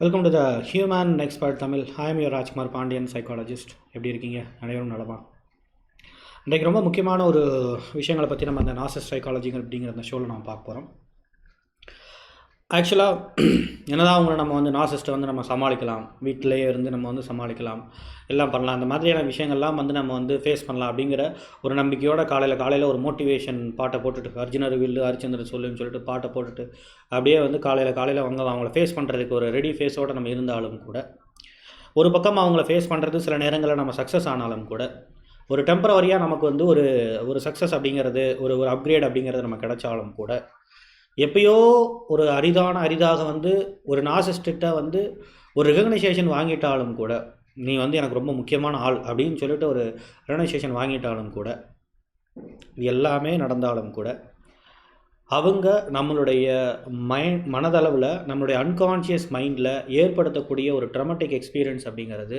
Welcome to the human expert Tamil hi I'm your Rajkumar Pandian psychologist எப்படி இருக்கீங்க? அனைவரும் நலமா? இன்றைக்கு ரொம்ப முக்கியமான ஒரு விஷயங்களை பற்றி நம்ம அந்த நாசஸ் சைக்காலஜி அப்படிங்கிற அந்த ஷோவில் நம்ம பார்க்க போகிறோம் ஆக்சுவலாக என்னதான் அவங்கள நம்ம வந்து நாசிஸ்ட்டை வந்து நம்ம சமாளிக்கலாம். வீட்டிலேயே இருந்து நம்ம வந்து சமாளிக்கலாம். எல்லாம் பண்ணலாம். அந்த மாதிரியான விஷயங்கள்லாம் வந்து நம்ம வந்து ஃபேஸ் பண்ணலாம் அப்படிங்கிற ஒரு நம்பிக்கையோட காலையில் காலையில் ஒரு மோட்டிவேஷன் பாட்டை போட்டுட்டு அர்ஜுனர் வில்லு ஹரிச்சந்திரன் சொல்லுன்னு சொல்லிட்டு பாட்டை போட்டுட்டு அப்படியே வந்து காலையில் காலையில் அவங்க அவங்கள ஃபேஸ் பண்ணுறதுக்கு ஒரு ரெடி ஃபேஸோடு நம்ம இருந்தாலும் கூட ஒரு பக்கம் அவங்கள ஃபேஸ் பண்ணுறது சில நேரங்களில் நம்ம சக்ஸஸ் ஆனாலும் கூட ஒரு டெம்பரவரியாக நமக்கு வந்து ஒரு ஒரு சக்ஸஸ் அப்படிங்கிறது ஒரு ஒரு அப்கிரேட் அப்படிங்கிறது நம்ம கிடைச்சாலும் கூட எப்பயோ ஒரு அரிதான அரிதாக வந்து ஒரு நாசிஸ்டிட்ட வந்து ஒரு ரெகனைசேஷன் வாங்கிட்டாலும் கூட நீ வந்து எனக்கு ரொம்ப முக்கியமான ஆள் அப்படின்னு சொல்லிட்டு ஒரு ரெகனைசேஷன் வாங்கிட்டாலும் கூட இது எல்லாமே நடந்தாலும் கூட அவங்க நம்மளுடைய மைண்ட் மனதளவில் நம்மளுடைய அன்கான்ஷியஸ் மைண்டில் ஏற்படுத்தக்கூடிய ஒரு ட்ரமட்டிக் எக்ஸ்பீரியன்ஸ் அப்படிங்கிறது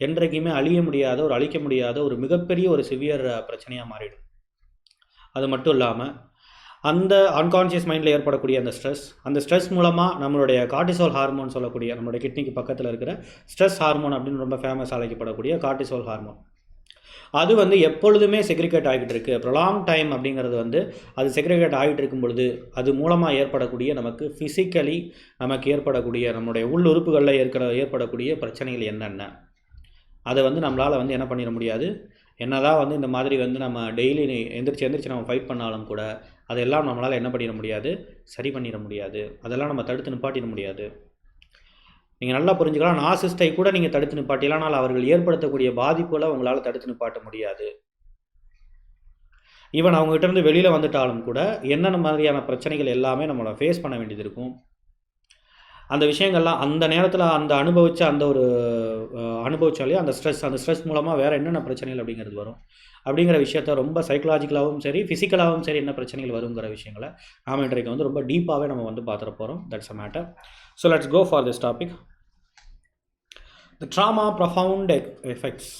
என்றைக்குமே அழிய முடியாத ஒரு அழிக்க முடியாத ஒரு மிகப்பெரிய ஒரு சிவியர் பிரச்சனையாக மாறிடும். அது மட்டும் இல்லாமல் அந்த அன்கான்ஷியஸ் மைண்டில் ஏற்படக்கூடிய அந்த ஸ்ட்ரெஸ் அந்த ஸ்ட்ரெஸ் மூலமாக நம்மளுடைய கார்டிசோல் ஹார்மோன் சொல்லக்கூடிய நம்மளுடைய கிட்னிக்கு பக்கத்தில் இருக்கிற ஸ்ட்ரெஸ் ஹார்மோன் அப்படின்னு ரொம்ப ஃபேமஸ் அழைக்கப்படக்கூடிய கார்டிசோல் ஹார்மோன் அது வந்து எப்பொழுதுமே செக்ரிகேட் ஆகிட்டு இருக்கு. ப்ரொலாங் டைம் அப்படிங்கிறது வந்து அது செக்ரிகேட் ஆகிட்டு இருக்கும் பொழுது அது மூலமாக ஏற்படக்கூடிய நமக்கு ஃபிசிக்கலி நமக்கு ஏற்படக்கூடிய நம்முடைய உள் உறுப்புகளில் ஏற்கிற ஏற்படக்கூடிய பிரச்சனைகள் என்னென்ன? அதை வந்து நம்மளால் வந்து என்ன பண்ணிட முடியாது? என்ன தான் வந்து இந்த மாதிரி வந்து நம்ம டெய்லி எந்திரிச்சு எந்திரிச்சு நம்ம ஃபைட் பண்ணாலும் கூட அதெல்லாம் நம்மளால் என்ன பண்ணிட முடியாது? சரி பண்ணிட முடியாது. அதெல்லாம் நம்ம தடுத்து நிப்பாட்டிட முடியாது. நீங்கள் நல்லா புரிஞ்சுக்கலாம். நாசிஸ்டை கூட நீங்கள் தடுத்து நிப்பாட்டிலானால் அவர்கள் ஏற்படுத்தக்கூடிய பாதிப்புகளை உங்களால் தடுத்து நிப்பாட்ட முடியாது. ஈவன் அவங்ககிட்ட இருந்து வெளியில் வந்துட்டாலும் கூட என்னென்ன மாதிரியான பிரச்சனைகள் எல்லாமே நம்மளை ஃபேஸ் பண்ண வேண்டியது இருக்கும். அந்த விஷயங்கள்லாம் அந்த நேரத்தில் அந்த அனுபவித்த அந்த ஒரு அனுபவிச்சாலே அந்த ஸ்ட்ரெஸ் அந்த ஸ்ட்ரெஸ் மூலமாக வேறு என்னென்ன பிரச்சனைகள் அப்படிங்கிறது வரும். அப்படிங்கிற விஷயத்த ரொம்ப சைக்கலாஜிக்கலாகவும் சரி ஃபிசிக்கலாகவும் சரி என்ன பிரச்சனைகள் வருங்கிற விஷயங்களை நாம் இன்றைக்கு வந்து ரொம்ப டீப்பாகவே நம்ம வந்து பார்த்துட போகிறோம் that's a matter so let's go for this topic the trauma profound effects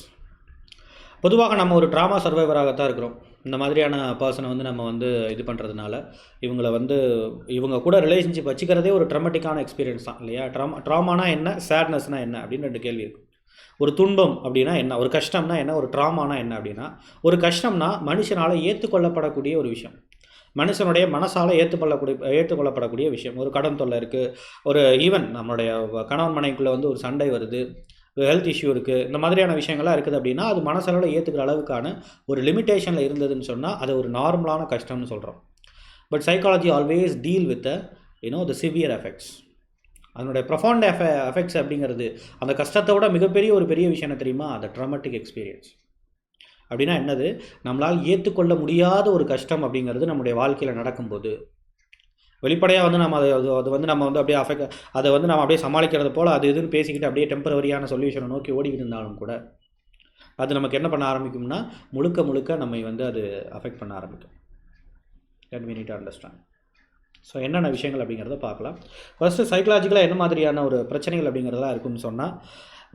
பொதுவாக நம்ம ஒரு ட்ராமா சர்வைவராகத்தான் இருக்கிறோம். இந்த மாதிரியான பர்சனை வந்து நம்ம வந்து இது பண்ணுறதுனால இவங்களை வந்து இவங்க கூட ரிலேஷன்ஷிப் வச்சுக்கிறதே ஒரு ட்ரமட்டிக்கான எக்ஸ்பீரியன்ஸ் தான் இல்லையா? ட்ராமா ட்ராமானா என்ன? சேட்னஸ்னால் என்ன? அப்படின்னு ரெண்டு கேள்வி இருக்கும் ஒரு துன்பம் அப்படின்னா என்ன? ஒரு கஷ்டம்னா என்ன? ஒரு ட்ராமானா என்ன அப்படின்னா ஒரு கஷ்டம்னா மனுஷனால் ஏற்றுக்கொள்ளப்படக்கூடிய ஒரு விஷயம். மனுஷனுடைய மனசால் ஏற்றுக்கொள்ளக்கூடிய ஏற்றுக்கொள்ளப்படக்கூடிய விஷயம். ஒரு கடன் தொல்லை இருக்குது ஒரு ஈவன் நம்மளுடைய கணவன் மனைக்குள்ளே வந்து ஒரு சண்டை வருது. ஹெல்த் இஷ்யூ இருக்குது இந்த மாதிரியான விஷயங்கள்லாம் இருக்குது அப்படின்னா அது மனசளவில் ஏற்றுக்கிற அளவுக்கான ஒரு லிமிட்டேஷனில் இருந்ததுன்னு சொன்னால் அது ஒரு நார்மலான கஷ்டம்னு சொல்கிறோம் but psychology always deal with you know the severe effects அதனுடைய ப்ரொஃபாண்ட் எஃப எஃபெக்ட்ஸ் அப்படிங்கிறது அந்த கஷ்டத்தை விட மிகப்பெரிய ஒரு பெரிய விஷயம் என்ன தெரியுமா? அந்த ட்ராமட்டிக் எக்ஸ்பீரியன்ஸ் அப்படின்னா என்னது? நம்மளால் ஏற்றுக்கொள்ள முடியாத ஒரு கஷ்டம் அப்படிங்கிறது நம்முடைய வாழ்க்கையில் நடக்கும்போது. வெளிப்படையாக வந்து நம்ம அதை அது அது வந்து நம்ம வந்து அப்படியே அஃபெக்ட் அதை வந்து நம்ம அப்படியே சமாளிக்கிறது போல் அது இதுன்னு பேசிக்கிட்டு அப்படியே டெம்பரவரியான சொல்யூஷனை நோக்கி ஓடிக்கிட்டு இருந்தாலும் கூட அது நமக்கு என்ன பண்ண ஆரம்பிக்கும்னா முழுக்க முழுக்க நம்மை வந்து அது அஃபெக்ட் பண்ண ஆரம்பிக்கும். That we need understand so என்னென்ன விஷயங்கள் அப்படிங்கிறத பார்க்கலாம். ஃபஸ்ட்டு சைக்கலாஜிக்கலாக என்ன மாதிரியான ஒரு பிரச்சனைகள் அப்படிங்கிறதெல்லாம் இருக்குன்னு சொன்னால்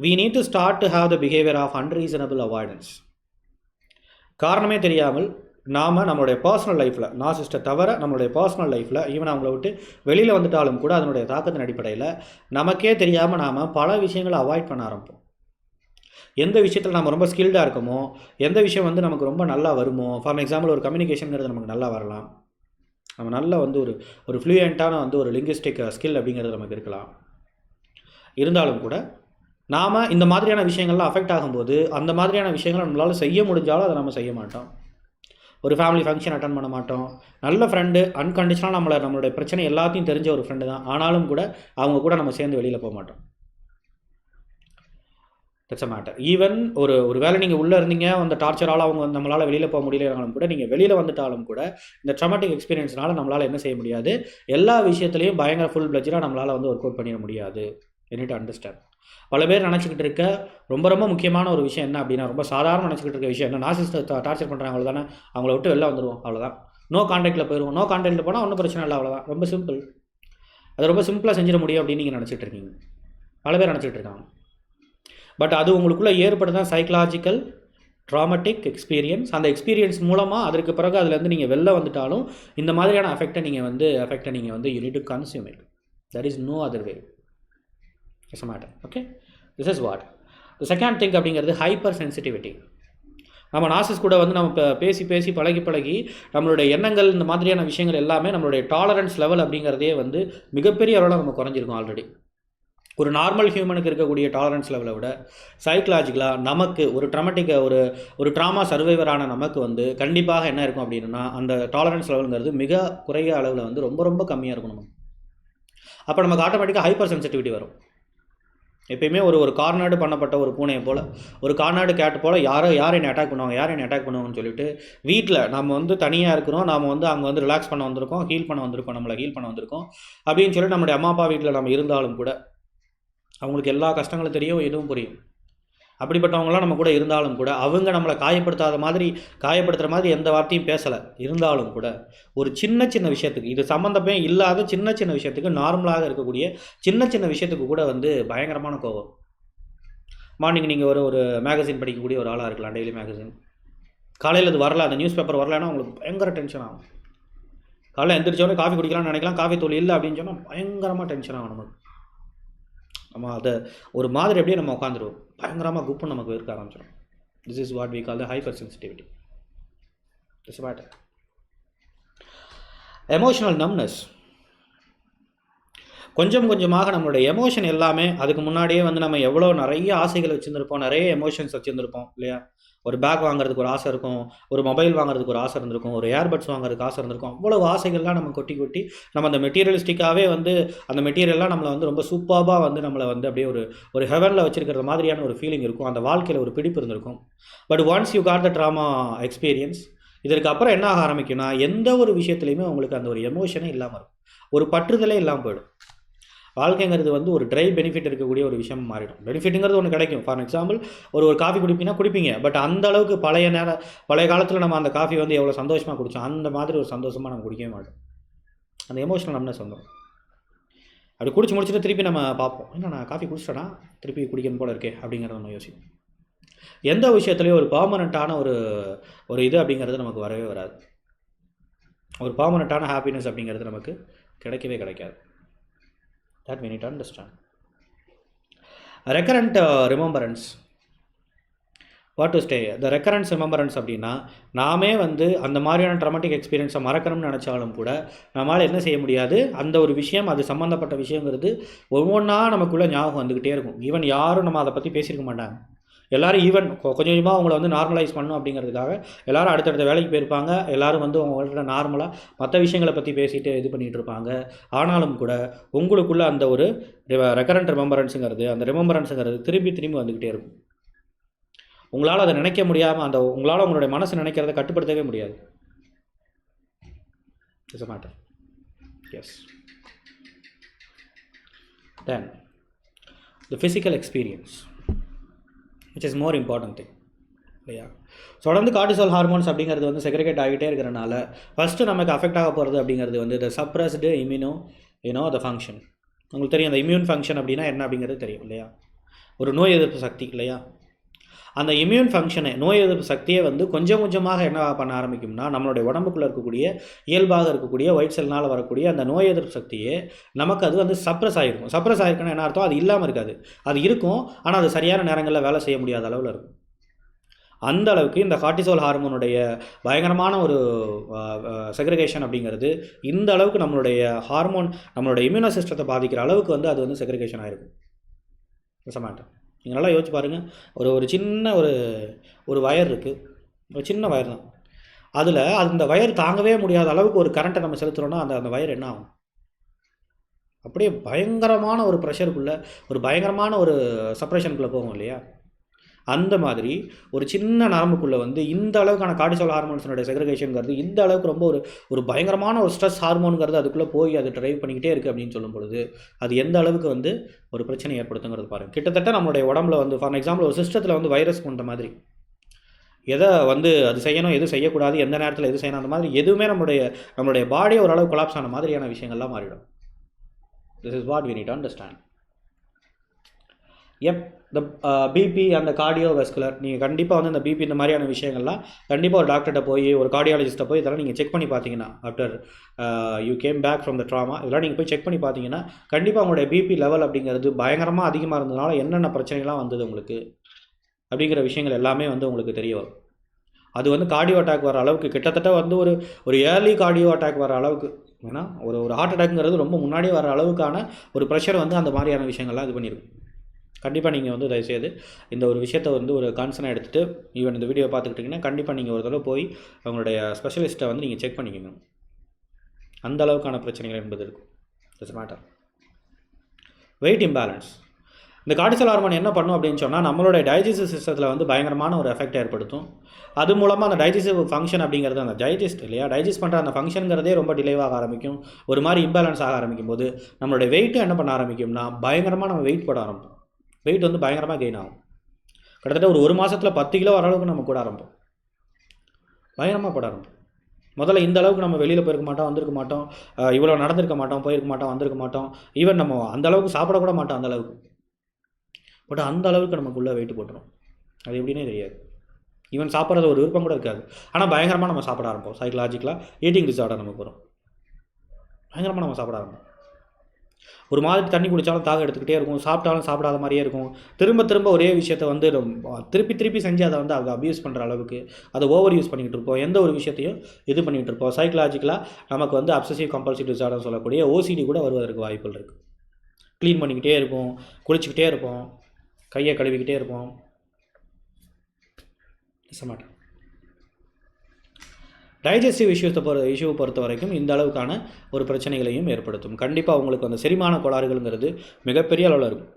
we need to start to have the behaviour of unreasonable avoidance காரணமே தெரியாமல் நாம் நம்மளுடைய பர்சனல் லைஃப்பில் நாசிஸ்ட்டை தவிர நம்மளுடைய பர்சனல் லைஃப்பில் ஈவன் அவங்கள விட்டு வெளியில் வந்துட்டாலும் கூட அதனுடைய தாக்கத்தின் அடிப்படையில் நமக்கே தெரியாமல் நாம் பல விஷயங்களை அவாய்ட் பண்ண ஆரம்பிப்போம். எந்த விஷயத்தில் நம்ம ரொம்ப ஸ்கில்டாக இருக்கோமோ எந்த விஷயம் வந்து நமக்கு ரொம்ப நல்லா வருமோ ஃபார் எக்ஸாம்பிள் ஒரு கம்யூனிகேஷனுங்கிறது நமக்கு நல்லா வரலாம். நம்ம நல்ல வந்து ஒரு ஒரு ஃப்ளூயண்ட்டான வந்து ஒரு லிங்குஸ்டிக் ஸ்கில் அப்படிங்கிறது நமக்கு இருக்கலாம். இருந்தாலும் கூட நாம் இந்த மாதிரியான விஷயங்கள்லாம் அஃபெக்ட் ஆகும்போது அந்த மாதிரியான விஷயங்களை நம்மளால் செய்ய முடிஞ்சாலும் அதை நம்ம செய்ய மாட்டோம். ஒரு ஃபேமிலி ஃபங்க்ஷன் அட்டன் பண்ண மாட்டோம். நல்ல ஃப்ரெண்டு அன்கண்டிஷனாக நம்மளை நம்மளுடைய பிரச்சனை எல்லாத்தையும் தெரிஞ்ச ஒரு ஃப்ரெண்டு தான். ஆனாலும் கூட அவங்க கூட நம்ம சேர்ந்து வெளியில் போக மாட்டோம். தட்ஸ் அ மேட்டர் ஈவன் ஒரு ஒரு வேலை நீங்கள் உள்ளே இருந்தீங்க அந்த டார்ச்சரால் அவங்க நம்மளால் வெளியில் போக முடியலனாலும் கூட நீங்கள் வெளியில் வந்துட்டாலும் கூட இந்த ட்ரமாட்டிக் எக்ஸ்பீரியன்ஸ்னால நம்மளால் என்ன செய்ய முடியாது? எல்லா விஷயத்துலையும் பயங்கர ஃபுல் பிளஜராக நம்மளால் வந்து ஒர்க் அவுட் பண்ணிட முடியாது. யூனிட் அண்டர்ஸ்டாண்ட் பல பேர் நினச்சிக்கிட்டு இருக்க ரொம்ப ரொம்ப முக்கியமான ஒரு விஷயம் என்ன அப்படின்னா ரொம்ப சாதாரண நினச்சிக்கிட்டு இருக்க விஷயம் என்ன? நாசிஸ்ட் டார்ச்சர் பண்ணுறாங்க அவ்வளோதானே அவங்கள விட்டு வெளில வந்துடுவோம் அவ்வளோதான் நோ கான்டாக்டில் போயிடுவோம் நோ கான்டாக்டில் போனால் ஒன்றும் பிரச்சனை இல்லை அவ்வளோதான் ரொம்ப சிம்பிள் அது ரொம்ப சிம்பிளாக செஞ்சிட முடியும் அப்படின்னு நீங்கள் நினச்சிட்டு இருக்கீங்க. பல பேர் நினச்சிட்டு இருக்காங்க. பட் அது உங்களுக்குள்ளே ஏற்படுதான் சைக்கலாஜிக்கல் ட்ராமட்டிக் எக்ஸ்பீரியன்ஸ் அந்த எக்ஸ்பீரியன்ஸ் மூலமாக அதற்கு பிறகு அதுலேருந்து நீங்கள் வெளில வந்துட்டாலும் இந்த மாதிரியான அஃபெக்டை நீங்கள் வந்து அஃபெக்டை நீங்கள் வந்து you need to consume it that is no other way it's matter okay this is what second thing அப்படிங்கிறது ஹைப்பர் சென்சிட்டிவிட்டி நம்ம நாசஸ் கூட வந்து நம்ம இப்போ பேசி பேசி பழகி பழகி நம்மளுடைய எண்ணங்கள் இந்த மாதிரியான விஷயங்கள் எல்லாமே நம்மளுடைய டாலரன்ஸ் லெவல் அப்படிங்கிறதே வந்து மிகப்பெரிய அளவில் நம்ம குறைஞ்சிருக்கோம் ஆல்ரெடி ஒரு நார்மல் ஹியூமனுக்கு இருக்கக்கூடிய டாலரன்ஸ் லெவலை விட சைக்கலாஜிக்கலாக நமக்கு ஒரு ட்ரமட்டிக் ஒரு ஒரு ட்ராமா சர்வைவரான நமக்கு வந்து கண்டிப்பாக என்ன இருக்கும் அப்படின்னா அந்த டாலரன்ஸ் லெவலுங்கிறது மிக குறைய அளவில் வந்து ரொம்ப ரொம்ப கம்மியாக இருக்கும் நம்ம அப்போ நமக்கு ஆட்டோமேட்டிக்காக ஹைப்பர் சென்சிட்டிவிட்டி வரும். எப்பயுமே ஒரு ஒரு கார்நாடு பண்ணப்பட்ட ஒரு பூனையை போல் ஒரு கார்நாடு கேட் போல் யாரோ யார் என்னை அட்டாக் பண்ணுவாங்க யார் என்னை அட்டாக் பண்ணுவாங்கன்னு சொல்லிட்டு வீட்டில் நம்ம வந்து தனியாக இருக்கிறோம் நம்ம வந்து அங்கே வந்து ரிலாக்ஸ் பண்ண வந்திருக்கோம் ஹீல் பண்ண வந்திருக்கோம் நம்மளை ஹீல் பண்ண வந்திருக்கோம் அப்படின்னு சொல்லி நம்முடைய அம்மா அப்பா வீட்டில் நம்ம இருந்தாலும் கூட அவங்களுக்கு எல்லா கஷ்டங்களும் தெரியும் எதுவும் புரியும். அப்படிப்பட்டவங்களாம் நம்ம கூட இருந்தாலும் கூட அவங்க நம்மளை காயப்படுத்தாத மாதிரி காயப்படுத்துகிற மாதிரி எந்த வார்த்தையும் பேசலை. இருந்தாலும் கூட ஒரு சின்ன சின்ன விஷயத்துக்கு இது சம்மந்தமே இல்லாத சின்ன சின்ன விஷயத்துக்கு நார்மலாக இருக்கக்கூடிய சின்ன சின்ன விஷயத்துக்கு கூட வந்து பயங்கரமான கோவம். மார்னிங் நீங்கள் ஒரு ஒரு மேகசின் படிக்கக்கூடிய ஒரு ஆளாக இருக்கலாம் டெய்லி மேகசின் காலையில் அது வரல அந்த நியூஸ் பேப்பர் வரலன்னா உங்களுக்கு பயங்கர டென்ஷன் ஆகும். காலையில் எந்திரிச்சோடனே காஃபி குடிக்கலாம்னு நினைக்கலாம் காஃபி தூள் இல்லை அப்படின்னு சொன்னால் பயங்கரமாக டென்ஷன் ஆகும் நமக்கு. நம்ம அதை ஒரு மாதிரி அப்படியே நம்ம உட்காந்துருவோம் பயங்கரமாக குப்பு நமக்கு இருக்க ஆரம்பிச்சிடும் this is what we call the hyper sensitivity this what emotional numbness கொஞ்சம் கொஞ்சமாக நம்மளுடைய எமோஷன் எல்லாமே அதுக்கு முன்னாடியே வந்து நம்ம எவ்வளோ நிறைய ஆசைகள் வச்சுருந்துருப்போம் நிறைய எமோஷன்ஸ் வச்சுருந்துருப்போம் இல்லையா? ஒரு பேக் வாங்குறதுக்கு ஒரு ஆசை இருக்கும். ஒரு மொபைல் வாங்குறதுக்கு ஒரு ஆசை இருந்திருக்கும். ஒரு ஏர்பட்ஸ் வாங்குறதுக்கு ஆசை இருந்திருக்கும். அவ்வளோ ஆசைகள்லாம் நம்ம கொட்டி கொட்டி நம்ம அந்த மெட்டீரியலிஸ்டிக்காகவே வந்து அந்த மெட்டீரியல்லாம் நம்மளை வந்து ரொம்ப சூப்பராக வந்து நம்மளை வந்து அப்படியே ஒரு ஒரு ஹெவனில் வச்சிருக்கிற மாதிரியான ஒரு ஃபீலிங் இருக்கும். அந்த வாழ்க்கையில் ஒரு பிடிப்பு இருந்திருக்கும். But once you got the trauma experience இதற்கு அப்புறம் என்ன ஆக ஆரம்பிக்கும்னா எந்த ஒரு விஷயத்துலையுமே உங்களுக்கு அந்த ஒரு எமோஷனே இல்லாமல் இருக்கும். ஒரு பற்றுதலே இல்லாமல் போயிடும். வாழ்க்கைங்கிறது வந்து ஒரு ட்ரை பெனிஃபிட் இருக்கக்கூடிய ஒரு விஷயம் மாறிடும். பெனிஃபிட்டுங்கிறது ஒன்று கிடைக்கும். ஃபார் எக்ஸாம்பிள் ஒரு ஒரு காஃபி குடிப்பீங்கன்னா குடிப்பீங்க. பட் அந்த அளவுக்கு பழைய நேரம் பழைய காலத்தில் நம்ம அந்த காஃபி வந்து எவ்வளோ சந்தோஷமாக குடித்தோம் அந்த மாதிரி ஒரு சந்தோஷமாக நம்ம குடிக்கவே மாட்டோம். அந்த எமோஷனல் நம்ம சொந்தம் அப்படி குடிச்சு முடிச்சுட்டு திருப்பி நம்ம பார்ப்போம். என்ன நான் காஃபி குடிச்சிட்டேன்னா திருப்பி குடிக்கணும் போல இருக்கே அப்படிங்கிறத நம்ம யோசிப்போம். எந்த விஷயத்துலையும் ஒரு பர்மனண்ட்டான ஒரு ஒரு இது அப்படிங்கிறது நமக்கு வரவே வராது. ஒரு பர்மனண்ட்டான ஹாப்பினஸ் அப்படிங்கிறது நமக்கு கிடைக்கவே கிடைக்காது. That we need to understand. Recurrent remembrance what to stay the recurrence remembrance அப்படின்னா நாமே வந்து அந்த மாதிரியான ட்ரமாட்டிக் எக்ஸ்பீரியன்ஸை மறக்கணும்னு நினச்சாலும் கூட நம்மளால் என்ன செய்ய முடியாது? அந்த ஒரு விஷயம் அது சம்மந்தப்பட்ட விஷயங்கிறது ஒவ்வொன்றா நமக்குள்ளே ஞாபகம் வந்துக்கிட்டே இருக்கும். ஈவன் யாரும் நம்ம அதை பற்றி பேசியிருக்க மாட்டாங்க. எல்லாரும் ஈவன் கொஞ்சம் கொஞ்சமாக அவங்கள வந்து நார்மலைஸ் பண்ணும் அப்படிங்கிறதுக்காக எல்லாரும் அடுத்தடுத்த வேலைக்கு போயிருப்பாங்க. எல்லோரும் வந்து அவங்கள்ட்ட நார்மலாக மற்ற விஷயங்களை பற்றி பேசிட்டு இது பண்ணிகிட்டு இருப்பாங்க. ஆனாலும் கூட உங்களுக்குள்ள அந்த ஒரு ரெக்கரண்ட் ரிமம்பரன்ஸுங்கிறது அந்த ரிமெம்பரன்ஸுங்கிறது திரும்பி திரும்பி வந்துக்கிட்டே இருக்கும். உங்களால் அதை நினைக்க முடியாமல் அந்த உங்களால் உங்களுடைய மனசு நினைக்கிறத கட்டுப்படுத்தவே முடியாது. It's matter yes then the physical experience which is more important thing இல்லையா? தொடர்ந்து கார்டிசால் ஹார்மோன்ஸ் அப்படிங்கிறது வந்து செக்ரிகேட் ஆகிட்டே இருக்கிறனால ஃபஸ்ட்டு நமக்கு அஃபெக்ட் ஆக போகிறது அப்படிங்கிறது வந்து the suppressed immuno you know the function உங்களுக்கு தெரியும் அந்த இம்யூன் ஃபங்க்ஷன் அப்படின்னா என்ன அப்படிங்கிறது தெரியும் இல்லையா? ஒரு நோய் எதிர்ப்பு சக்தி இல்லையா? அந்த இம்யூன் ஃபங்க்ஷனை நோய் எதிர்ப்பு சக்தியை வந்து கொஞ்சம் கொஞ்சமாக என்ன பண்ண ஆரம்பிக்கும்னா நம்மளுடைய உடம்புக்குள்ளே இருக்கக்கூடிய இயல்பாக இருக்கக்கூடிய ஒயிட் செல்னால் வரக்கூடிய அந்த நோய் எதிர்ப்பு சக்தியே நமக்கு அது வந்து சப்ரஸ் ஆகிருக்கும் சப்ரஸ் ஆகிருக்குன்னா என்ன அர்த்தம்? அது இல்லாமல் இருக்காது. அது இருக்கும் ஆனால் அது சரியான நேரங்களில் வேலை செய்ய முடியாத அளவில் இருக்கும். அந்த அளவுக்கு இந்த கார்டிசோல் ஹார்மோனுடைய பயங்கரமான ஒரு செக்ரிகேஷன் அப்படிங்கிறது இந்த அளவுக்கு நம்மளுடைய ஹார்மோன் நம்மளுடைய இம்யூனோ சிஸ்டத்தை பாதிக்கிற அளவுக்கு வந்து அது வந்து செக்ரிகேஷன் ஆகிருக்கும் சமாட்டம் நீங்கள் நல்லா யோசிச்சு பாருங்கள் ஒரு ஒரு சின்ன ஒரு ஒரு வயர் இருக்குது ஒரு சின்ன வயர் தான். அதில் அந்த வயர் தாங்கவே முடியாத அளவுக்கு ஒரு கரண்ட்டை நம்ம செலுத்துகிறோன்னா அந்த அந்த வயர் என்ன ஆகும்? அப்படியே பயங்கரமான ஒரு ப்ரெஷருக்குள்ளே ஒரு பயங்கரமான ஒரு சப்ரேஷனுக்குள்ளே போகும் இல்லையா? அந்த மாதிரி ஒரு சின்ன நரம்புக்குள்ளே வந்து இந்த அளவுக்கான கார்டிசோல் ஹார்மோன்ஸினுடைய செக்ரிகேஷனுங்கிறது இந்த அளவுக்கு ரொம்ப ஒரு ஒரு பயங்கரமான ஒரு ஸ்ட்ரெஸ் ஹார்மோனுங்கிறது அதுக்குள்ளே போய் அது ட்ரைவ் பண்ணிக்கிட்டே இருக்குது அப்படின்னு சொல்லும் பொழுது அது எந்த அளவுக்கு வந்து ஒரு பிரச்சனை ஏற்படுத்துங்கிறது பாருங்கள் கிட்டத்தட்ட நம்மளுடைய உடம்புல வந்து ஃபார் எக்ஸாம்பிள் ஒரு சிஸ்டத்தில் வந்து வைரஸ் கொண்ட மாதிரி எதை வந்து அது செய்யணும் எது செய்யக்கூடாது எந்த நேரத்தில் எது செய்யணும் அந்த மாதிரி எதுவுமே நம்மளுடைய நம்மளுடைய பாடியை ஓரளவு கொலாப்ஸ் ஆன மாதிரியான விஷயங்கள்லாம் மாறிடும். This is what we need understand if இந்த பிபி அந்த கார்டியோ வெஸ்குலர் நீங்கள் கண்டிப்பாக வந்து இந்த பிபி இந்த மாதிரியான விஷயங்கள்லாம் கண்டிப்பாக ஒரு டாக்டர்கிட்ட போய் ஒரு கார்டியாலஜிஸ்ட்டை போய் இதெல்லாம் நீங்கள் செக் பண்ணி பார்த்தீங்கன்னா after you came back from the trauma இதெல்லாம் நீங்கள் போய் செக் பண்ணி பார்த்தீங்கன்னா கண்டிப்பாக உங்களுடைய பிபி லெவல் அப்படிங்கிறது பயங்கரமாக அதிகமாக இருந்ததுனால என்னென்ன பிரச்சனைலாம் வந்தது உங்களுக்கு? அப்படிங்கிற விஷயங்கள் எல்லாமே வந்து உங்களுக்கு தெரிய வரும். அது வந்து கார்டியோ அட்டாக் வர அளவுக்கு கிட்டத்தட்ட வந்து ஒரு ஒரு ஏர்லி கார்டியோ அட்டாக் வர அளவுக்கு ஏன்னா ஒரு ஒரு ஹார்ட் அட்டாக்ங்கிறது ரொம்ப முன்னாடியே வர அளவுக்கான ஒரு ப்ரெஷர் வந்து அந்த மாதிரியான விஷயங்கள்லாம் இது பண்ணியிருக்கும் கண்டிப்பாக நீங்கள் வந்து தயவுசெய்து இந்த ஒரு விஷயத்தை வந்து ஒரு கான்சனாக எடுத்துகிட்டு ஈவன் இந்த வீடியோ பார்த்துக்கிட்டிங்கன்னா கண்டிப்பாக நீங்கள் ஒரு தடவை போய் அவங்களுடைய ஸ்பெஷலிஸ்ட்டை வந்து நீங்கள் செக் பண்ணிக்கணும் அந்த அளவுக்கான பிரச்சனைகள் என்பது இருக்கும். இட்ஸ் மேட்டர் வெயிட் இம்பேலன்ஸ் இந்த கார்டிசல் ஹார்மோன் என்ன பண்ணும் அப்படின்னு சொன்னால் நம்மளுடைய டைஜஸ்டிவ் சிஸ்டத்தில் வந்து பயங்கரமான ஒரு எஃபெக்ட் ஏற்படுத்தும். அது மூலமாக அந்த டைஜஸ்டிவ் ஃபங்க்ஷன் அப்படிங்கிறது அந்த டைஜஸ்ட் இல்லையா? டைஜஸ்ட் பண்ணுற அந்த ஃபங்க்ஷனுங்கிறதே ரொம்ப டிலேவாக ஆரம்பிக்கும். ஒரு மாதிரி இம்பேலன்ஸ் ஆக ஆரம்பிக்கும் போது நம்மளுடைய வெயிட்டும் என்ன பண்ண ஆரம்பிக்கும்னா பயங்கரமாக நம்ம வெயிட் போட ஆரம்பிப்போம். வெயிட் வந்து பயங்கரமாக கெயின் ஆகும். கிட்டத்தட்ட ஒரு ஒரு மாதத்தில் பத்து கிலோ வர அளவுக்கு நம்ம கூட ஆரம்பம் பயங்கரமாக போட ஆரம்பம் முதல்ல இந்த அளவுக்கு நம்ம வெளியில் போயிருக்க மாட்டோம் வந்திருக்க மாட்டோம் இவ்வளோ நடந்திருக்க மாட்டோம் போயிருக்க மாட்டோம் வந்திருக்க மாட்டோம். ஈவன் நம்ம அந்த அளவுக்கு சாப்பிடக்கூட மாட்டோம் அந்த அளவுக்கு. பட் அந்த அளவுக்கு நமக்குள்ளே வெயிட் போட்டுரும். அது எப்படின்னே தெரியாது. ஈவன் சாப்பிட்றது ஒரு விருப்பம் கூட இருக்காது. ஆனால் பயங்கரமாக நம்ம சாப்பிட ஆரம்பிப்போம். சைக்கலாஜிக்கலாக ஈட்டிங் டிசார்டர் நமக்கு வரும். பயங்கரமாக நம்ம சாப்பிட ஆரம்பிப்போம். ஒரு மாதிரி தண்ணி குடித்தாலும் தாகம் எடுத்துக்கிட்டே இருக்கும். சாப்பிட்டாலும் சாப்பிடாத மாதிரியே இருக்கும். திரும்ப திரும்ப ஒரே விஷயத்தை வந்து ரொம்ப திருப்பி திருப்பி செஞ்சு அதை வந்து அவங்க அப்யூஸ் பண்ணுற அளவுக்கு அதை ஓவர் யூஸ் பண்ணிக்கிட்டு இருப்போம். எந்த ஒரு விஷயத்தையும் இது பண்ணிகிட்டு இருப்போம். சைக்கலாஜிக்கலாக நமக்கு வந்து அப்சசிவ் கம்பல்சிவ் டிசார்டர் சொல்லக்கூடிய ஓசிடி கூட வருவதற்கு வாய்ப்புகள் இருக்குது க்ளீன் பண்ணிக்கிட்டே இருப்போம். குளிச்சுக்கிட்டே இருப்போம். கையை கழுவிக்கிட்டே இருப்போம். மாட்டேன் டைஜஸ்டிவ் இஷ்யூஸை பொறு இஷ்யூவை பொறுத்த வரைக்கும் இந்த அளவுக்கான ஒரு பிரச்சனைகளையும் ஏற்படுத்தும். கண்டிப்பாக உங்களுக்கு அந்த செரிமான கோளாறுகள்ங்கிறது மிகப்பெரிய அளவில் இருக்கும்.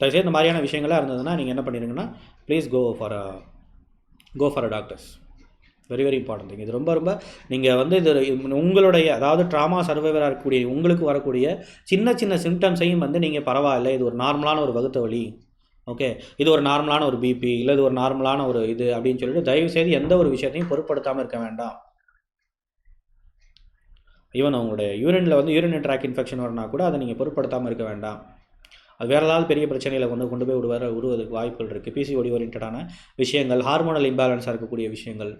தயவுசெய்து இந்த மாதிரியான விஷயங்களாக இருந்ததுன்னா நீங்கள் என்ன பண்ணிடுங்கன்னா please go for a go for a doctors very very important thing இது ரொம்ப ரொம்ப நீங்கள் வந்து இது உங்களுடைய அதாவது ட்ராமா சர்வைவராக இருக்கக்கூடிய உங்களுக்கு வரக்கூடிய சின்ன சின்ன சிம்டம்ஸையும் வந்து நீங்கள் பரவாயில்ல. இது ஒரு நார்மலான ஒரு வகுத்த வழி ஓகே இது ஒரு நார்மலான ஒரு பிபி இல்லை இது ஒரு நார்மலான ஒரு இது அப்படின்னு சொல்லிட்டு தயவு செய்து எந்த ஒரு விஷயத்தையும் பொருட்படுத்தாமல் இருக்க வேண்டாம். ஈவன் அவங்களுடைய யூரினில் வந்து யூரின் ட்ராக் இன்ஃபெக்ஷன் வரனா கூட அதை நீங்கள் பொருட்படுத்தாமல் இருக்க வேண்டாம் அது வேறு ஏதாவது பெரிய பிரச்சனைகளை கொண்டு கொண்டு போய் விடுவார விடுவதற்கு வாய்ப்புகள் இருக்குது பிசிஓடி ஓரியன்டான விஷயங்கள் ஹார்மோனல் இம்பேலன்ஸாக இருக்கக்கூடிய விஷயங்கள்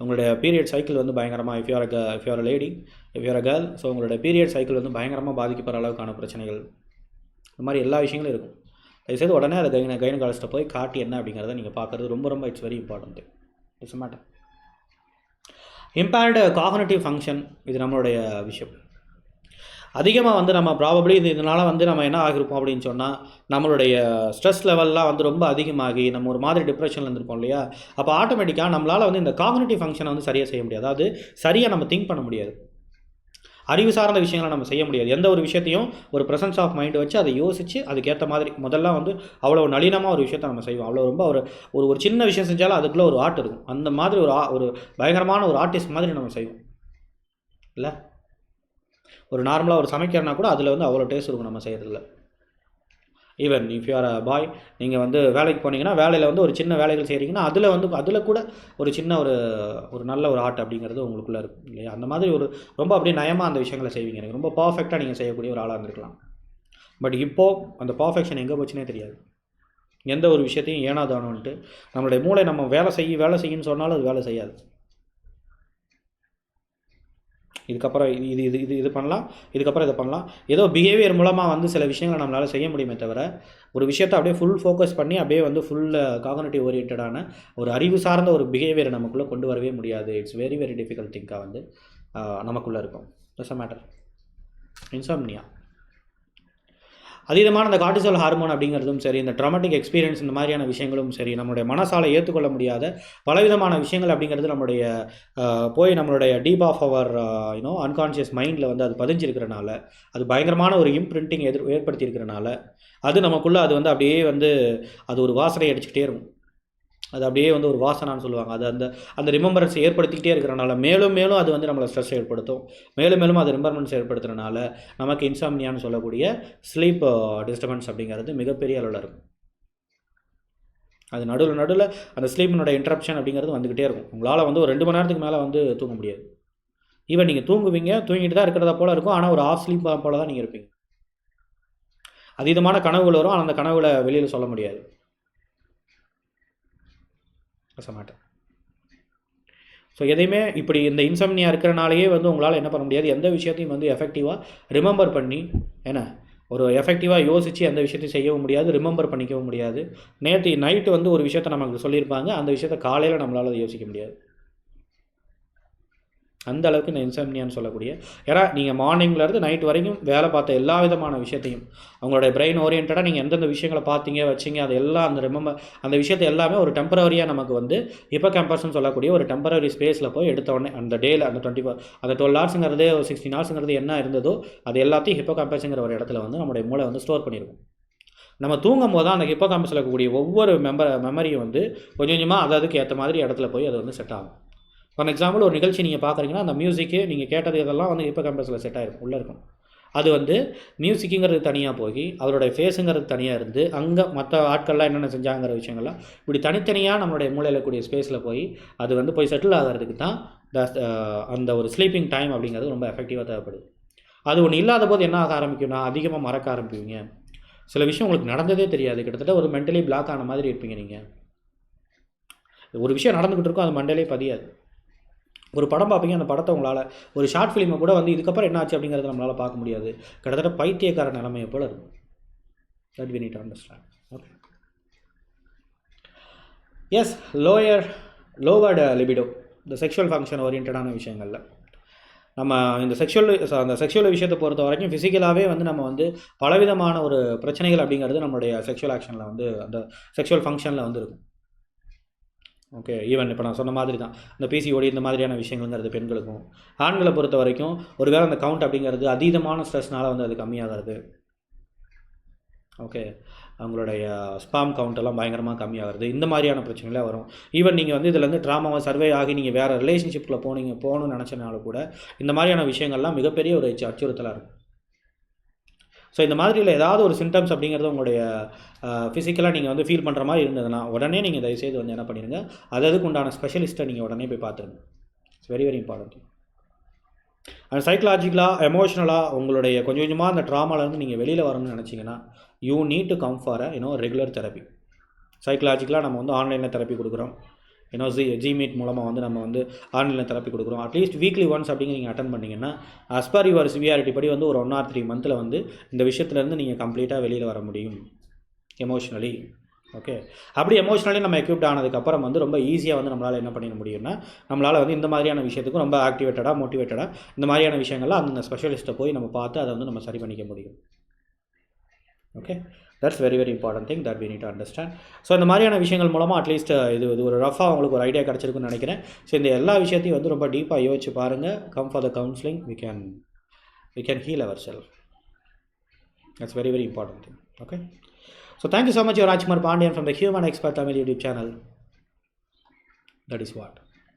உங்களுடைய பீரியட் சைக்கிள் வந்து பயங்கரமாக if you're if you're lady if you're girl so உங்களுடைய பீரியட் சைக்கிள் வந்து பயங்கரமாக பாதிக்கப்படுற அளவுக்கான பிரச்சனைகள் இந்த மாதிரி எல்லா விஷயங்களும் இருக்கும் தயவுசெய்து உடனே அதை கைன கைனகாலஜிஸ்ட்டை போய் காட்டி என்ன அப்படிங்கிறத நீங்கள் பார்க்குறது ரொம்ப ரொம்ப it's very important it's matter impaired cognitive function இது நம்மளுடைய விஷயம். அதிகமாக வந்து நம்ம ப்ராபப்ளி இது இதனால் வந்து நம்ம என்ன ஆகிருப்போம் அப்படின்னு சொன்னால் நம்மளுடைய ஸ்ட்ரெஸ் லெவல்லாம் வந்து ரொம்ப அதிகமாகி நம்ம ஒரு மாதிரி டிப்ரெஷனில் இருந்திருப்போம் இல்லையா? அப்போ ஆட்டோமேட்டிக்காக நம்மளால் வந்து இந்த காகனேட்டிவ் ஃபங்க்ஷனை வந்து சரியாக செய்ய முடியாது. அதாவது சரியாக நம்ம திங்க் பண்ண முடியாது. அறிவு சார்ந்த விஷயங்களை நம்ம செய்ய முடியாது. எந்த ஒரு விஷயத்தையும் ஒரு ப்ரெசன்ஸ் ஆஃப் மைண்ட் வச்சு அதை யோசித்து அதுக்கேற்ற மாதிரி முதல்ல வந்து அவ்வளோ நளினமாக ஒரு விஷயத்தை நம்ம செய்வோம். அவ்வளோ ரொம்ப ஒரு ஒரு ஒரு சின்ன விஷயம் செஞ்சாலும் அதுக்குள்ளே ஒரு ஆர்ட் இருக்கும். அந்த மாதிரி ஒரு ஒரு பயங்கரமான ஒரு ஆர்டிஸ்ட் மாதிரி நம்ம செய்வோம். இல்லை? ஒரு நார்மலாக ஒரு சமைக்கிறனா கூட அதில் வந்து அவ்வளோ டேஸ்ட் இருக்கும் நம்ம செய்கிறதுல even if you're a boy நீங்கள் வந்து வேலைக்கு போனீங்கன்னா வேலையில் வந்து ஒரு சின்ன வேலைகள் செய்கிறீங்கன்னா அதில் வந்து அதில் கூட ஒரு சின்ன ஒரு ஒரு நல்ல ஒரு ஆர்ட் அப்படிங்கிறது உங்களுக்குள்ளே இருக்கும் இல்லையா? அந்த மாதிரி ஒரு ரொம்ப அப்படியே நயமாக அந்த விஷயங்களை செய்வீங்க. எனக்கு ரொம்ப பர்ஃபெக்டாக நீங்கள் செய்யக்கூடிய ஒரு ஆளாக இருந்திருக்கலாம். பட் இப்போது அந்த பர்ஃபெக்ஷன் எங்கே போச்சுனே தெரியாது. எந்த ஒரு விஷயத்தையும் ஏனாதானோன்ட்டு நம்மளுடைய மூளை நம்ம வேலை செய்ய வேலை செய்யுன்னு சொன்னாலும் அது வேலை செய்யாது. இதுக்கப்புறம் இது இது இது இது இது பண்ணலாம் இதுக்கப்புறம் இதை பண்ணலாம். ஏதோ பிஹேவியர் மூலமாக வந்து சில விஷயங்களை நம்மளால் செய்ய முடியுமே தவிர ஒரு விஷயத்தை அப்படியே ஃபுல் ஃபோக்கஸ் பண்ணி அப்படியே வந்து ஃபுல் காகனேட்டிவ் ஓரியன்டான ஒரு அறிவு சார்ந்த ஒரு பிஹேவியரை நமக்குள்ளே கொண்டு வரவே முடியாது. இட்ஸ் வெரி வெரி டிஃபிகல்ட் திங்காக வந்து நமக்குள்ளே இருக்கும். தட்ஸ் அ மேட்டர் இன்சாம்னியா அதீதமான அந்த கார்டிசோல் ஹார்மோன் அப்படிங்கிறதும் சரி இந்த ட்ராமாட்டிக் எக்ஸ்பீரியன்ஸ் இந்த மாதிரியான விஷயங்களும் சரி நம்மளுடைய மனசால் ஏற்றுக்கொள்ள முடியாத பலவிதமான விஷயங்கள் அப்படிங்கிறது நம்மளுடைய போய் நம்மளுடைய deep of our you know unconscious மைண்டில் வந்து அது பதிஞ்சிருக்கிறனால அது பயங்கரமான ஒரு இம்ப்ரிண்டிங் எதிர் ஏற்படுத்தியிருக்கிறனால அது நமக்குள்ளே அது வந்து அப்படியே வந்து அது ஒரு வாசனை அடிச்சுக்கிட்டே இருக்கும். அது அப்படியே வந்து ஒரு வாசனான்னு சொல்லுவாங்க. அது அந்த அந்த ரிமெம்பரன்ஸ் ஏற்படுத்திக்கிட்டே இருக்கிறனால மேலும் மேலும் அது வந்து நம்மளை ஸ்ட்ரெஸ் ஏற்படுத்தும். மேலும் மேலும் அது ரிமெம்பரன்ஸ் ஏற்படுத்துறதுனால நமக்கு இன்சாம்னியான்னு சொல்லக்கூடிய ஸ்லீப் டிஸ்டர்பன்ஸ் uh, அப்படிங்கிறது மிகப்பெரிய அளவில் இருக்கும். அது நடுவில் நடுவில் அந்த ஸ்லீப்பினோட இன்ட்ரப்ஷன் அப்படிங்கிறது வந்துக்கிட்டே இருக்கும். உங்களால் வந்து ஒரு ரெண்டு மணி நேரத்துக்கு மேலே வந்து தூங்க முடியாது. ஈவன் நீங்கள் தூங்குவீங்க தூங்கிட்டு தான் இருக்கிறதா போல இருக்கும். ஆனால் ஒரு ஆஃப் ஸ்லீப் போல் தான் நீங்கள் இருப்பீங்க. அதீதமான கனவுகள் வரும். ஆனால் அந்த கனவுகளை வெளியில் சொல்ல முடியாது. மாட்டேன் ஸோ எதையுமே இப்படி இந்த இன்சம்னியா இருக்கிறனாலேயே வந்து உங்களால் என்ன பண்ண முடியாது. எந்த விஷயத்தையும் வந்து எஃபெக்டிவாக ரிமெம்பர் பண்ணி என்ன? ஒரு எஃபெக்டிவாக யோசித்து அந்த விஷயத்தையும் செய்யவும் முடியாது ரிமெம்பர் பண்ணிக்கவும் முடியாது. நேற்று நைட்டு வந்து ஒரு விஷயத்த நமக்கு சொல்லியிருப்பாங்க. அந்த விஷயத்த காலையில் நம்மளால் அதை யோசிக்க முடியாது. அந்த அளவுக்கு இந்த இன்சம்னியான்னு சொல்லக்கூடிய. ஏன்னா நீங்கள் மார்னிங்லேருந்து நைட் வரைக்கும் வேலை பார்த்த எல்லா விதமான விஷயத்தையும் அவங்களுடைய பிரெயின் ஓரியன்டாக நீங்கள் எந்தெந்த விஷயங்களை பார்த்தீங்க வச்சிங்க அது எல்லாம் அந்த ரிமெம்பர் அந்த விஷயத்தை எல்லாமே ஒரு டெம்பரவரியாக நமக்கு வந்து இப்போ கேம்பஸ்னு சொல்லக்கூடிய ஒரு டெம்பரவரி ஸ்பேஸில் போய் எடுத்த உடனே அந்த டேயில் அந்த டுவெண்ட்டி ஃபோர் அந்த டுவெல் ஹவர்ஸுங்கிறது ஒரு சிக்ஸ்டீன் ஹவர்ஸுங்கிறது என்ன இருந்ததோ அது எல்லாத்தையும் ஹிப்போ கேம்பஸுங்கிற ஒரு இடத்துல வந்து நம்முடைய மூளை வந்து ஸ்டோர் பண்ணியிருக்கும் நம்ம தூங்கும் போது தான் அந்த ஹிப்போ கேம்பஸில் இருக்கக்கூடிய ஒவ்வொரு மெம்பர் மெமரியும் வந்து கொஞ்சம் கொஞ்சமாக அது அதுக்கு ஏற்ற மாதிரி இடத்துல போய் அது வந்து செட் ஆகும். ஃபார் எக்ஸாம்பிள் ஒரு நிகழ்ச்சி நீங்கள் பார்க்குறீங்கன்னா அந்த மியூசிக்கு நீங்கள் கேட்டது இதெல்லாம் வந்து இப்போ கேம்பஸில் செட் ஆகிருக்கும் உள்ளே இருக்கும். அது வந்து மியூசிக்குங்கிறது தனியாக போய் அவருடைய ஃபேஸுங்கிறது தனியாக இருந்து அங்கே மற்ற ஆட்கள்லாம் என்னென்ன செஞ்சாங்கிற விஷயங்கள்லாம் இப்படி தனித்தனியாக நம்மளுடைய மூளையில் கூடிய ஸ்பேஸில் போய் அது வந்து போய் செட்டில் ஆகிறதுக்கு தான் த uh, அந்த ஒரு ஸ்லீப்பிங் டைம் அப்படிங்கிறது ரொம்ப எஃபெக்டிவாக தேவைப்படுது. அது ஒன்று இல்லாத போது என்ன ஆக ஆரம்பிக்கும்னா அதிகமாக மறக்க ஆரம்பிப்பீங்க. சில விஷயம் உங்களுக்கு நடந்ததே தெரியாது. கிட்டத்தட்ட ஒரு மென்டலி பிளாக் ஆன மாதிரி இருப்பீங்க நீங்கள் ஒரு விஷயம் நடந்துக்கிட்டு இருக்கோம் அது மண்டலே பதியாது. ஒரு படம் பார்ப்பீங்க அந்த படத்தை உங்களால். ஒரு ஷார்ட் ஃபிலிமை கூட வந்து இதுக்கப்புறம் என்ன ஆச்சு அப்படிங்கிறத நம்மளால் பார்க்க முடியாது. கிட்டத்தட்ட பைத்தியக்கார நிலைமையை போல் இருக்கும். That we need understand okay yes lower lowered libido இந்த செக்ஷுவல் ஃபங்க்ஷன் ஓரியன்டான விஷயங்களில். நம்ம இந்த செக்ஷுவல் அந்த செக்ஷுவல் விஷயத்தை பொறுத்த வரைக்கும் ஃபிசிக்கலாகவே வந்து நம்ம வந்து பலவிதமான ஒரு பிரச்சனைகள் அப்படிங்கிறது நம்மளுடைய செக்ஷுவல் ஆக்ஷனில் வந்து அந்த செக்ஷுவல் ஃபங்க்ஷனில் வந்து இருக்கும். ஓகே ஈவன் இப்போ நான் சொன்ன மாதிரி தான் இந்த பிசிஓடி இந்த மாதிரியான விஷயங்கள்ங்கிறது பெண்களுக்கும் ஆண்களை பொறுத்த வரைக்கும் ஒருவேளை அந்த கவுண்ட் அப்படிங்கிறது அதீதமான ஸ்ட்ரெஸ்னால் வந்து அது கம்மியாகிறது. ஓகே அவங்களுடைய uh, ஸ்பாம் கவுண்ட் எல்லாம் பயங்கரமாக கம்மியாகிறது. இந்த மாதிரியான பிரச்சனைகளே வரும். ஈவன் நீங்கள் வந்து இதில் வந்து ட்ராமாவை சர்வே ஆகி நீங்கள் வேறு ரிலேஷன்ஷிப்பில் போனீங்க போகணும்னு நினச்சனால கூட இந்த மாதிரியான விஷயங்கள்லாம் மிகப்பெரிய ஒரு அச்சுறுத்தலாக இருக்கும். ஸோ இந்த மாதிரியில் ஏதாவது ஒரு சிம்டம்ஸ் அப்படிங்கிறது உங்களுடைய ஃபிசிக்கலாக நீங்கள் வந்து ஃபீல் பண்ணுற மாதிரி இருந்ததுன்னா உடனே நீங்கள் தயவுசெய்து வந்து என்ன பண்ணிடுங்க அது அதுக்கு உண்டான ஸ்பெஷலிஸ்ட்டை நீங்கள் உடனே போய் பார்த்துருங்க. It's very very important and சைக்கலாஜிக்கலாக எமோஷ்னலாக உங்களுடைய கொஞ்சம் கொஞ்சமாக அந்த ட்ராமாலேருந்து நீங்கள் வெளியில் வரணும்னு நினச்சிங்கன்னா you need to come for a you know regular therapy சைக்கலாஜிக்கலாக நம்ம வந்து ஆன்லைனில் தெரப்பி கொடுக்குறோம். ஏன்னா ஜி ஜிமீட் மூலமாக வந்து நம்ம வந்து ஆன்லைனில் தெரப்பி கொடுக்குறோம். அட்லீஸ்ட் வீக்லி ஒன்ஸ் அப்படிங்க நீங்கள் அட்டன் பண்ணிங்கன்னா அஸ்பார் யுவர் சிவியாரிட்டி படி வந்து ஒரு ஒன் ஆர் த்ரீ மந்தில் வந்து இந்த விஷயத்துலேருந்து நீங்கள் கம்ப்ளீட்டாக வெளியில் வர முடியும். எமோஷ்னலி ஓகே அப்படி எமோஷ்னலி நம்ம எக்யூப்ட் ஆனதுக்கப்புறம் வந்து ரொம்ப ஈஸியாக வந்து நம்மளால் என்ன பண்ணிட முடியும்னா நம்மளால் வந்து இந்த மாதிரியான விஷயத்துக்கும் ரொம்ப ஆக்டிவேட்டடாக மோட்டிவேட்டடாக இந்த மாதிரியான விஷயங்கள்லாம் அந்த ஸ்பெஷலிஸ்ட்டை போய் நம்ம பார்த்து அதை வந்து நம்ம சரி பண்ணிக்க முடியும். Okay that's very very important thing that we need understand so இந்த மாதிரியான விஷயங்கள் மூலமாக அட்லீஸ்ட் இது இது ஒரு ரஃபாக அவங்களுக்கு ஒரு ஐடியா கிடச்சிருக்குன்னு நினைக்கிறேன். ஸோ இந்த எல்லா விஷயத்தையும் வந்து ரொம்ப டீப்பாக யோசிச்சு பாருங்கள் come for the counselling we can we can heal our self that's very very important thing okay so thank you so much your Rajkumar Pandian from the human expert Tamil YouTube channel that is what